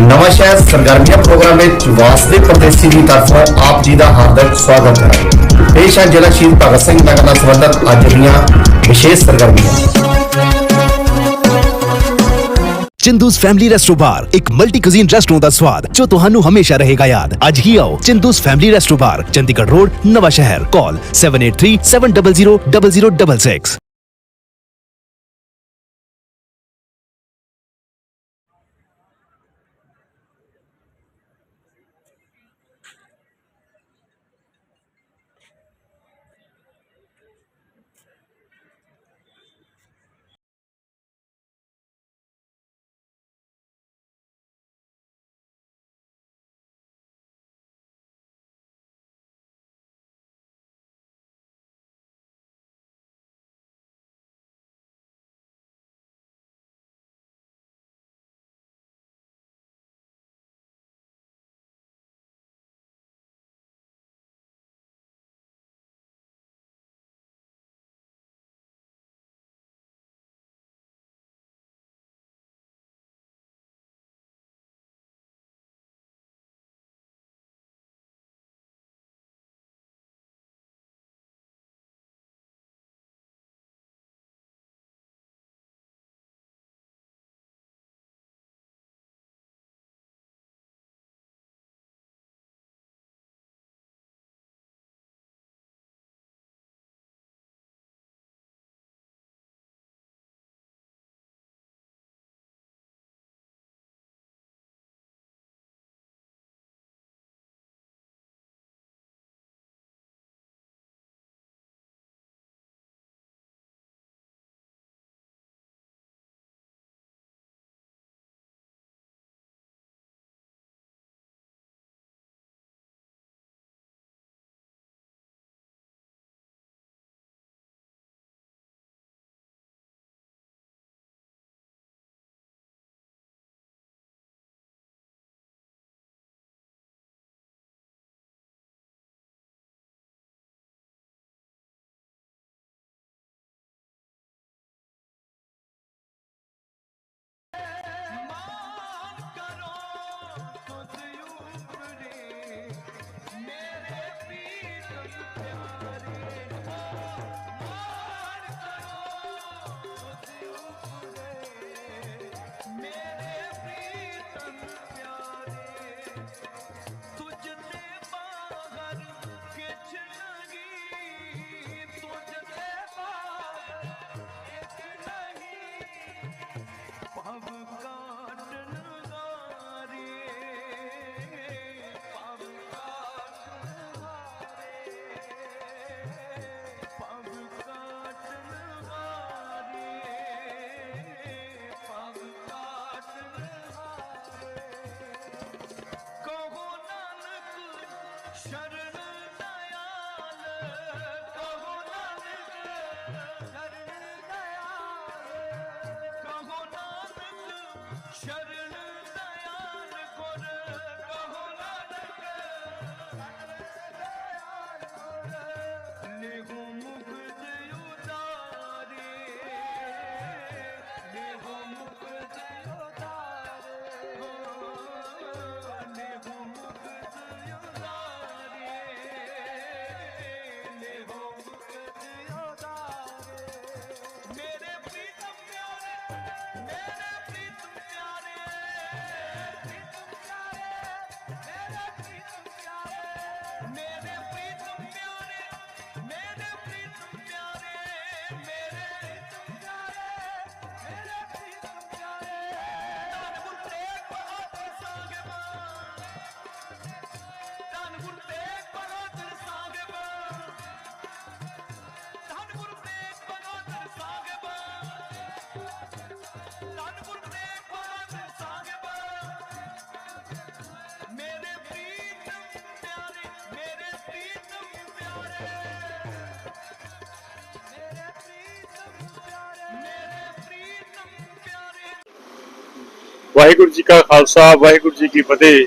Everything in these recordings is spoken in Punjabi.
ਨਵਾਂ ਸ਼ਹਿਰ ਸਰਗਰਮੀਆਂ ਪ੍ਰੋਗਰਾਮ ਵਿੱਚ ਵਾਸਦੇ ਪ੍ਰਦੇਸੀ ਦੀ ਤਰਫੋਂ ਆਪ ਜੀ ਦਾ ਹਾਰਦਿਕ ਸਵਾਗਤ ਹੈ ਪੇਸ਼ ਹੈ ਜ਼ਿਲ੍ਹਾ ਸ਼ਹੀਦ ਭਗਤ ਸਿੰਘ ਨਗਰ ਨਾਲ ਸੰਬੰਧਿਤ ਅੱਜ ਦੀਆਂ ਵਿਸ਼ੇਸ਼ ਸਰਗਰਮੀਆਂ ਚਿੰਦੂਸ ਫੈਮਿਲੀ ਰੈਸਟੋ ਬਾਰ ਇੱਕ ਮਲਟੀ ਕੁਜ਼ੀਨ ਰੈਸਟੋਰੈਂਟ ਦਾ ਸਵਾਦ ਜੋ ਤੁਹਾਨੂੰ ਹਮੇਸ਼ਾ ਰਹੇਗਾ ਯਾਦ ਅੱਜ ਹੀ ਆਓ Chindus family resto bar Chandigarh road Nawan Shahar call 7837000066 Şerine Waheguru ji ਕਾ ਖਾਲਸਾ, ਵਾਹਿਗੁਰੂ ਜੀ ਕੀ ਫਤਿਹ।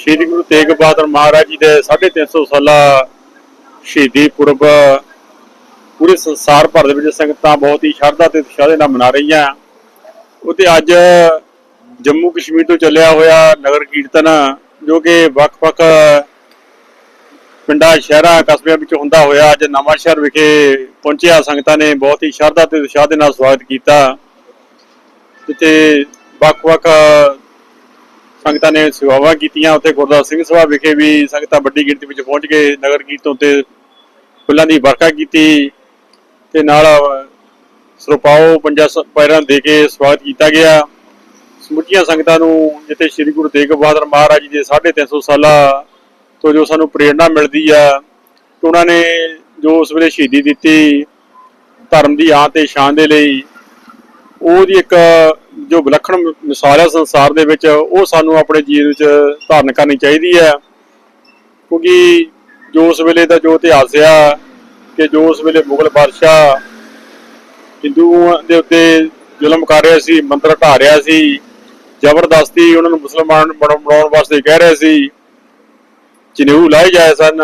ਸ੍ਰੀ ਗੁਰੂ ਤੇਗ ਬਹਾਦਰ ਮਹਾਰਾਜ ਜੀ ਦੇ 350 ਸਾਲਾ ਸ਼ਹੀਦੀ ਪੁਰਬ ਪੂਰੇ ਸੰਸਾਰ ਭਰ ਦੇ ਵਿੱਚ ਸੰਗਤਾਂ ਬਹੁਤ ਹੀ ਸ਼ਰਧਾ ਤੇ ਉਤਸ਼ਾਹ ਦੇ ਨਾਲ ਮਨਾ ਰਹੀਆਂ। ਉਹ ਤੇ ਅੱਜ ਜੰਮੂ ਕਸ਼ਮੀਰ ਤੋਂ ਚੱਲਿਆ ਹੋਇਆ ਨਗਰ ਕੀਰਤਨ, ਜੋ ਕਿ ਵੱਖ-ਵੱਖ ਪਿੰਡਾਂ, ਸ਼ਹਿਰਾਂ, ਕਸਬਿਆਂ ਵਿੱਚ ਹੁੰਦਾ ਹੋਇਆ, ਅੱਜ ਨਵਾਂ ਸ਼ਹਿਰ ਵਿਖੇ ਪਹੁੰਚਿਆ। ਸੰਗਤਾਂ ਨੇ ਬਹੁਤ ਹੀ ਸ਼ਰਧਾ ਤੇ ਉਤਸ਼ਾਹ ਦੇ ਨਾਲ ਸਵਾਗਤ ਕੀਤਾ। ਤੇ ਵੱਖ-ਵੱਖ ਸੰਗਤਾਂ ਨੇ ਸੇਵਾਵਾਂ ਕੀਤੀਆਂ। ਉੱਥੇ ਗੁਰਦੁਆਰਾ ਸਿੰਘ ਸਭਾ ਵਿਖੇ ਵੀ ਸੰਗਤਾਂ ਵੱਡੀ ਗਿਣਤੀ ਵਿੱਚ ਪਹੁੰਚ ਕੇ ਨਗਰ ਕੀਰਤਨ ਤੇ ਫੁੱਲਾਂ ਦੀ ਵਰਖਾ ਕੀਤੀ ਤੇ ਨਾਲ ਸਰਪਾਓ ਪੰਜਾ ਸ- ਪੈਰਾਂ ਦੇ ਕੇ ਸਵਾਗਤ ਕੀਤਾ ਗਿਆ। ਸਮੁੱਚੀਆਂ ਸੰਗਤਾਂ ਨੂੰ ਜਿੱਥੇ ਸ੍ਰੀ ਗੁਰੂ ਤੇਗ ਬਹਾਦਰ ਮਹਾਰਾਜ ਜੀ ਦੇ 350 ਸਾਲਾ ਤੋਂ ਜੋ ਸਾਨੂੰ ਪ੍ਰੇਰਣਾ ਮਿਲਦੀ ਆ ਕਿ ਉਹਨਾਂ ਨੇ ਜੋ ਉਸ ਵੇਲੇ ਸ਼ਹੀਦੀ ਦਿੱਤੀ ਧਰਮ ਦੀ ਆਂ ਤੇ ਸ਼ਾਨ ਦੇ ਲਈ, ਉਹਦੀ ਇੱਕ ਜੋ ਵਿਲੱਖਣ ਮਿਸਾਲ ਹੈ ਸੰਸਾਰ ਦੇ ਵਿੱਚ, ਉਹ ਸਾਨੂੰ ਆਪਣੇ ਜੀਵਨ ਵਿੱਚ ਧਾਰਨ ਕਰਨੀ ਚਾਹੀਦੀ ਹੈ। ਕਿਉਂਕਿ ਜੋ ਉਸ ਵੇਲੇ ਦਾ ਜੋ ਇਤਿਹਾਸ ਆ, ਕਿ ਜੋ ਉਸ ਵੇਲੇ ਮੁਗਲ ਬਾਦਸ਼ਾਹ ਹਿੰਦੂਆਂ ਦੇ ਉੱਤੇ ਜ਼ੁਲਮ ਕਰ ਰਿਹਾ ਸੀ, ਮੰਦਰ ਢਾ ਰਿਹਾ ਸੀ, ਜ਼ਬਰਦਸਤੀ ਉਹਨਾਂ ਨੂੰ ਮੁਸਲਮਾਨ ਬਣਾ- ਬਣਾਉਣ ਵਾਸਤੇ ਕਹਿ ਰਹੇ ਸੀ, ਜਨੇਊ ਲਾਏ ਜਾਏ ਸਨ।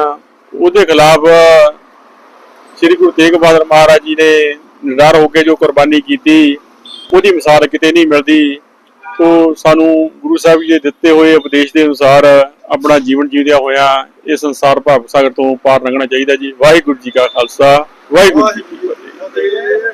ਉਹਦੇ ਖਿਲਾਫ ਸ੍ਰੀ ਗੁਰੂ ਤੇਗ ਬਹਾਦਰ ਮਹਾਰਾਜ ਜੀ ਨੇ ਨਿਡਰ ਹੋ ਕੇ ਜੋ ਕੁਰਬਾਨੀ ਕੀਤੀ ਉਹਦੀ ਮਿਸਾਲ ਕਿਤੇ ਨਹੀਂ ਮਿਲਦੀ। ਤੋ ਸਾਨੂੰ ਗੁਰੂ ਸਾਹਿਬ ਜੀ ਦੇ ਦਿੱਤੇ ਹੋਏ ਉਪਦੇਸ਼ ਦੇ ਅਨੁਸਾਰ ਆਪਣਾ ਜੀਵਨ ਜੀਵਦਿਆਂ ਹੋਇਆ ਇਹ ਸੰਸਾਰ ਭਾਵ ਸਾਗਰ ਤੋਂ ਪਾਰ ਲੰਘਣਾ ਚਾਹੀਦਾ ਜੀ। ਵਾਹਿਗੁਰੂ ਜੀ ਕਾ ਖਾਲਸਾ, ਵਾਹਿਗੁਰੂ ਜੀ ਕੀ ਫਤਿਹ।